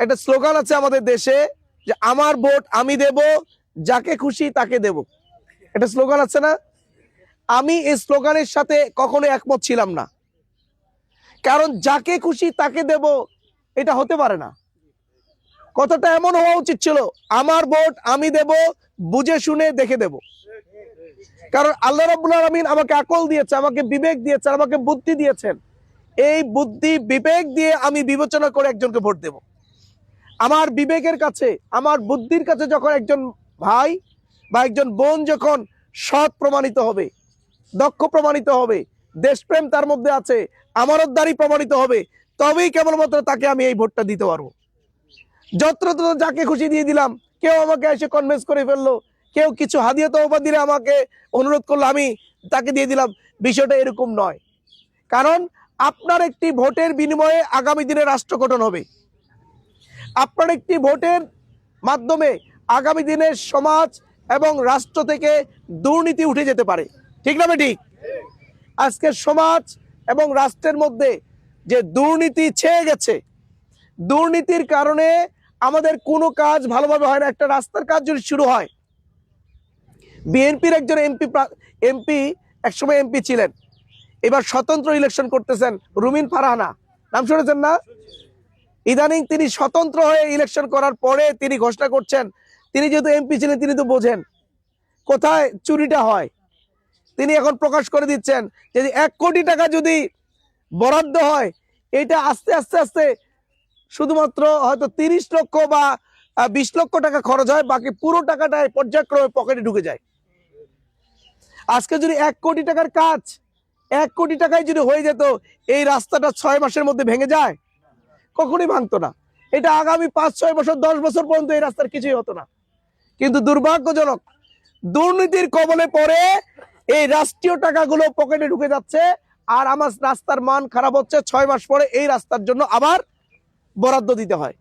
একটা স্লোগান আছে আমাদের দেশে যে, আমার ভোট আমি দেব, যাকে খুশি তাকে দেব। এটা স্লোগান আছে না? আমি এই স্লোগানের সাথে কখনো একমত ছিলাম না। কারণ যাকে খুশি তাকে দেব, এটা হতে পারে না। কথাটা এমন হওয়া উচিত ছিল, আমার ভোট আমি দেব, বুঝে শুনে দেখে দেব। কারণ আল্লাহ রাব্বুল আলামিন আমাকে আকল দিয়েছে আমাকে বিবেক দিয়েছেন, আমাকে বুদ্ধি দিয়েছেন। এই বুদ্ধি, বিবেক দিয়ে আমি বিবেচনা করে একজনকে ভোট দেব। আমার বিবেকের কাছে, আমার বুদ্ধির কাছে যখন একজন ভাই বা একজন বোন যখন সৎ প্রমাণিত হবে, দক্ষ প্রমাণিত হবে, দেশপ্রেম তার মধ্যে আছে আমারতদারি প্রমাণিত হবে, তবেই কেবলমাত্র তাকে আমি এই ভোটটা দিতে পারব। যত্র তত্র যাকে খুশি দিয়ে দিলাম, কেউ আমাকে এসে কনভিন্স করে ফেলল, কেউ কিছু হাদিয়া তহবা দিলে আমাকে অনুরোধ করল, আমি তাকে দিয়ে দিলাম। বিষয়টা এরকম নয়। কারণ আপনার একটি ভোটের বিনিময়ে আগামী দিনে রাষ্ট্র গঠন হবে। আপনার একটি ভোটের মাধ্যমে আগামী দিনের সমাজ এবং রাষ্ট্র থেকে দুর্নীতি উঠে যেতে পারে। ঠিক না ঠিক আজকের সমাজ এবং রাষ্ট্রের মধ্যে যে দুর্নীতি ছেয়ে গেছে, দুর্নীতির কারণে আমাদের কোনো কাজ ভালোভাবে হয় না, একটা রাস্তার কাজ যদি শুরু হয়। বিএনপির একজন এমপি এমপি, একসময় এমপি ছিলেন। এবার স্বতন্ত্র ইলেকশন করতেছেন রুমিন ফারহানা। নাম শুনেছেন না? ইদানিং তিনি স্বতন্ত্র হয়ে ইলেকশন করার পরে তিনি ঘোষণা করছেন, তিনি যেহেতু এমপি ছিলেন, তিনি তো বোঝেন কোথায় চুরিটা হয়। তিনি এখন প্রকাশ করে দিচ্ছেন যে এক কোটি টাকা যদি বরাদ্দ হয়, এটা আস্তে আস্তে আস্তে শুধুমাত্র হয়তো তিরিশ লক্ষ বা বিশ লক্ষ টাকা খরচ হয়, বাকি পুরো টাকাটাই পর্যায়ক্রমে পকেটে ঢুকে যায়। আজকে যদি এক কোটি টাকার কাজ, এক কোটি টাকায় যদি হয়ে যেত, এই রাস্তাটা ছয় মাসের মধ্যে ভেঙে যায় কখনোই ভাঙতো না। এটা আগামী পাঁচ, ছয় বছর, দশ বছর পর্যন্ত এই রাস্তার কিছুই হতো না। কিন্তু দুর্ভাগ্যজনক, দুর্নীতির কবলে পরে এই রাষ্ট্রীয় টাকাগুলো পকেটে ঢুকে যাচ্ছে আর আমার রাস্তার মান খারাপ হচ্ছে। ছয় মাস পরে এই রাস্তার জন্য আবার বরাদ্দ দিতে হয়।